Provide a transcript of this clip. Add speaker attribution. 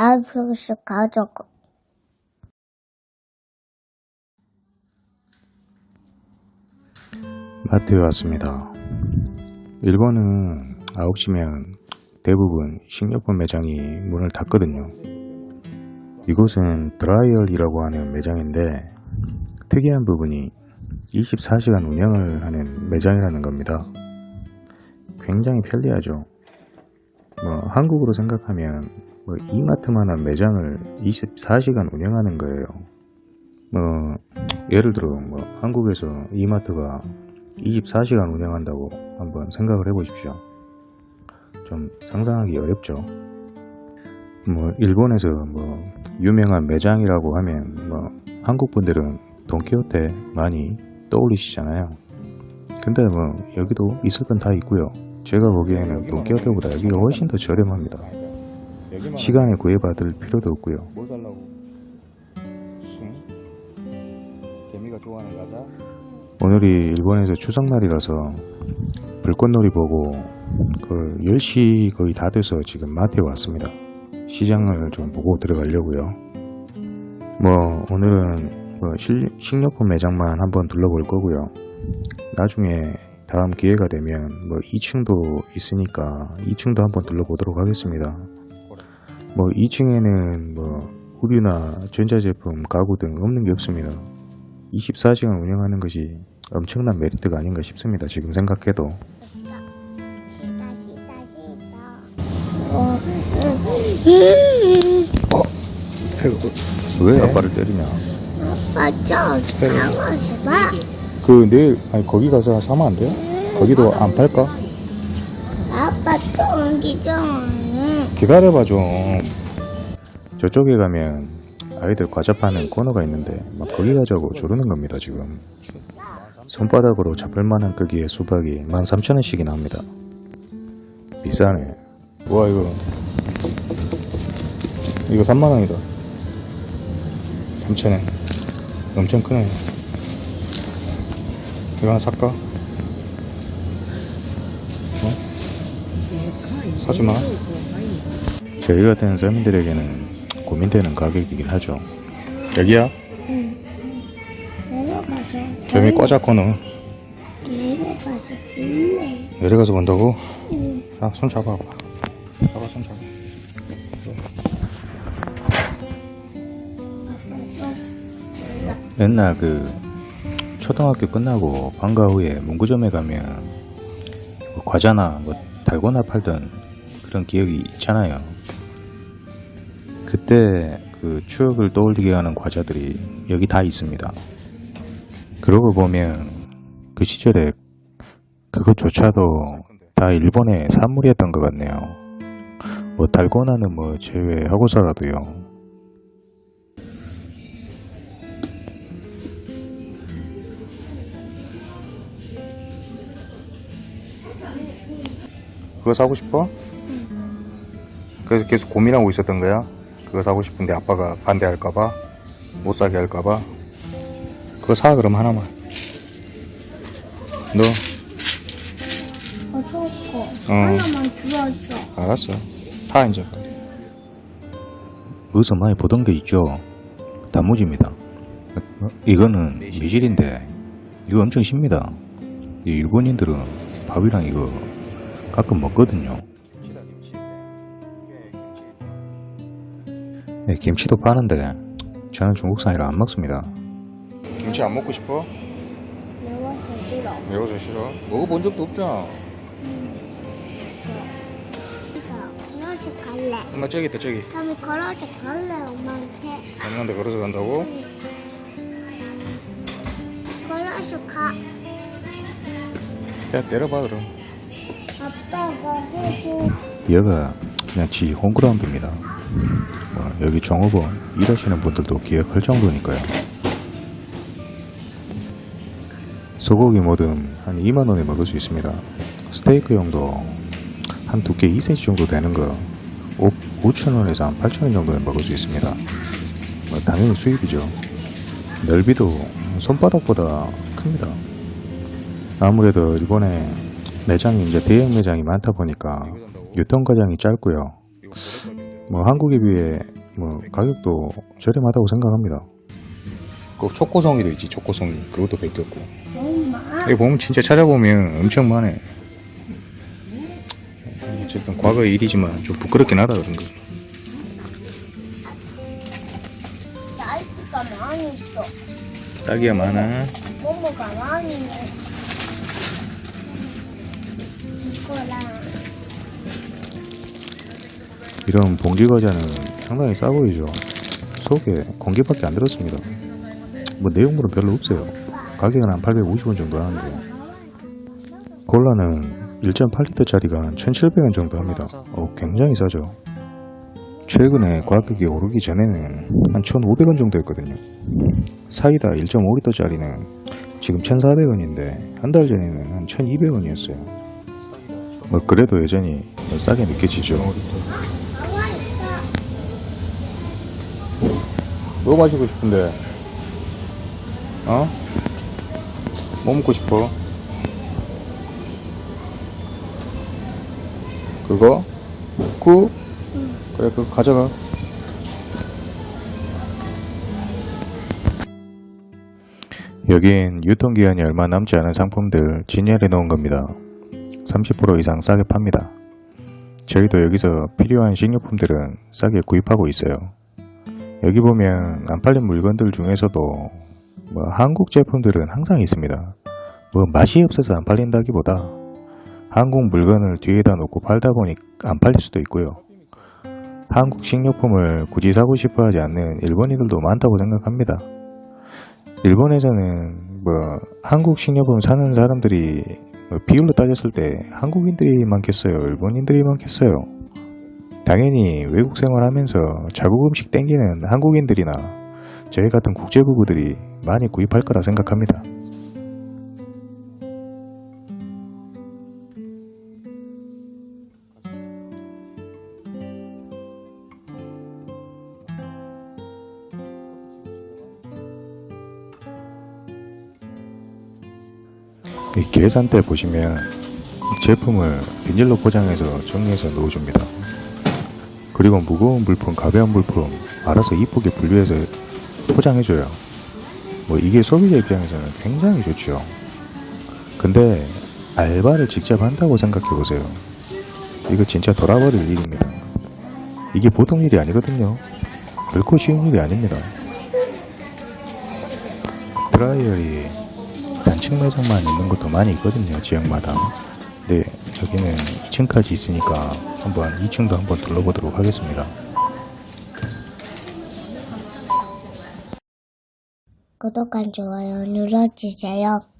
Speaker 1: 아저씨 가족.
Speaker 2: 마트에 왔습니다. 일본은 9시면 대부분 식료품 매장이 문을 닫거든요. 이곳은 드라이얼이라고 하는 매장인데 특이한 부분이 24시간 운영을 하는 매장이라는 겁니다. 굉장히 편리하죠. 뭐 한국으로 생각하면 뭐 이마트만 한 매장을 24시간 운영하는 거예요. 뭐 예를 들어 뭐 한국에서 이마트가 24시간 운영한다고 한번 생각을 해보십시오. 좀 상상하기 어렵죠. 뭐 일본에서 뭐 유명한 매장이라고 하면 뭐 한국 분들은 돈키호테 많이 떠올리시잖아요. 근데 뭐 여기도 있을 건 다 있고요. 제가 보기에는 돈키호테보다 여기가 훨씬 더 저렴합니다. 시간에 구애받을 필요도 없고요.
Speaker 3: 뭐 살라고? 응? 개미가 좋아하는 과자?
Speaker 2: 오늘이 일본에서 추석날이라서 불꽃놀이 보고 그 10시 거의 다 돼서 지금 마트에 왔습니다. 시장을 좀 보고 들어가려고요. 뭐 오늘은 뭐 실- 식료품 매장만 한번 둘러볼 거고요. 나중에 다음 기회가 되면 뭐 2층도 있으니까 2층도 한번 둘러보도록 하겠습니다. 뭐 2층에는 뭐 의류나 전자제품, 가구 등 없는 게 없습니다. 24시간 운영하는 것이 엄청난 메리트가 아닌가 싶습니다. 지금 생각해도.
Speaker 1: 어.
Speaker 2: 왜 아빠를 때리냐?
Speaker 1: 아빠 저 가고 싶어.
Speaker 2: 그 내일 아니 거기 가서 사면 안 돼요? 거기도 안 팔까?
Speaker 1: 오기 전에
Speaker 2: 기다려봐 좀. 저쪽에 가면 아이들 과자 파는 코너가 있는데 막 거기 가자고 조르는 겁니다 지금. 손바닥으로 잡을 만한 크기의 수박이 13,000원씩이나 합니다. 비싸네. 와 이거 이거 3만 원이다. 3,000원. 엄청 크네. 이거 하나 살까? 사지 마. 저희 같은 서민들에게는 고민되는 가격이긴 하죠. 여기야?
Speaker 1: 내려가서
Speaker 2: 겸이 너
Speaker 1: 내려가서 볼래.
Speaker 2: 내려가서 본다고?
Speaker 1: 응.
Speaker 2: 자, 손 잡아봐. 잡아, 손 잡아. 옛날 그 초등학교 끝나고 방과 후에 문구점에 가면 뭐 과자나 뭐 달고나 팔던 그런 기억이 있잖아요. 그때 그 추억을 떠올리게 하는 과자들이 여기 다 있습니다. 그러고 보면 그 시절에 그것조차도 다 일본의 산물이었던 것 같네요. 뭐 달고나는 뭐 제외하고서라도요. 그거 사고 싶어? 그래서 계속 고민하고 있었던 거야? 그거 사고 싶은데 아빠가 반대할까봐? 못 사게 할까봐? 그거 사 그럼 하나만.
Speaker 1: 너어 좋고
Speaker 2: 어.
Speaker 1: 하나만 주었어.
Speaker 2: 알았어. 타 이제. 어디서 많이 보던 게 있죠. 단무지입니다. 어, 이거는 미실인데 이거 엄청 쉽니다. 이 일본인들은 밥이랑 이거 가끔 먹거든요. 네, 김치도 파는데 저는 중국산이라 안 먹습니다. 김치 안 먹고 싶어?
Speaker 1: 매워서 싫어.
Speaker 2: 매워서 싫어. 먹어본 적도 없잖아.
Speaker 1: 걸어서 갈래.
Speaker 2: 엄마 저기 있다 저기.
Speaker 1: 다음에 걸어서 갈래 엄마한테.
Speaker 2: 엄마한테 걸어서 간다고?
Speaker 1: 걸어서 가.
Speaker 2: 야 내려봐 그럼.
Speaker 1: 아빠가 해줘.
Speaker 2: 여기가 그냥 지 홈그라운드입니다. 뭐 여기 종업원 일하시는 분들도 기억할 정도니까요. 소고기 뭐든 한 2만원에 먹을 수 있습니다. 스테이크용도 한 두께 2cm 정도 되는 거 5천원에서 한 8천원 정도에 먹을 수 있습니다. 뭐 당연히 수입이죠. 넓이도 손바닥보다 큽니다. 아무래도 일본에 매장이 이제 대형 매장이 많다 보니까 유통 과정이 짧고요. 뭐 한국에 비해 뭐 가격도 저렴하다고 생각합니다. 그 초코송이도 있지 초코송이 그것도 베꼈고. 여기 보면 진짜 찾아보면 엄청 많아. 어쨌든 과거의 일이지만 좀 부끄럽긴 하다 그런 거.
Speaker 1: 나이프가 많이 있어.
Speaker 2: 딸기가 많아.
Speaker 1: 모모가 많이 있네. 이거랑
Speaker 2: 이런 봉지 과자는 상당히 싸 보이죠. 속에 공기밖에 안 들었습니다. 뭐 내용물은 별로 없어요. 가격은 한 850원 정도 하는데 콜라는 1.8리터짜리가 1,700원 정도 합니다. 어, 굉장히 싸죠. 최근에 가격이 오르기 전에는 한 1,500원 정도였거든요. 사이다 1.5리터짜리는 지금 1,400원인데 한 달 전에는 한 1,200원이었어요. 뭐 그래도 여전히 뭐 싸게 느껴지죠.
Speaker 1: 가만히 있어.
Speaker 2: 뭐 마시고 싶은데? 어? 뭐 먹고 싶어? 그거? 구? 그래 그거 가져가 여긴 유통기한이 얼마 남지 않은 상품들 진열해 놓은 겁니다 30% 이상 싸게 팝니다 저희도 여기서 필요한 식료품들은 싸게 구입하고 있어요 여기 보면 안 팔린 물건들 중에서도 뭐 한국 제품들은 항상 있습니다. 뭐 맛이 없어서 안 팔린다기보다 한국 물건을 뒤에다 놓고 팔다 보니 안 팔릴 수도 있고요. 한국 식료품을 굳이 사고 싶어 하지 않는 일본인들도 많다고 생각합니다. 일본에서는 뭐 한국 식료품 사는 사람들이 뭐 비율로 따졌을 때 한국인들이 많겠어요? 일본인들이 많겠어요? 당연히 외국 생활하면서 자국 음식 땡기는 한국인들이나 저희 같은 국제부부들이 많이 구입할 거라 생각합니다. 이 계산대 보시면 제품을 비닐로 포장해서 정리해서 넣어줍니다. 그리고 무거운 물품, 가벼운 물품 알아서 이쁘게 분류해서 포장해줘요. 뭐 이게 소비자 입장에서는 굉장히 좋죠. 근데 알바를 직접 한다고 생각해보세요. 이거 진짜 돌아버릴 일입니다. 이게 보통 일이 아니거든요. 결코 쉬운 일이 아닙니다. 드라이어리 단층 매장만 있는 것도 많이 있거든요, 지역마다. 근데 여기는 2층까지 있으니까 한번 2층도 한번 둘러보도록 하겠습니다.
Speaker 1: 구독과 좋아요 눌러주세요.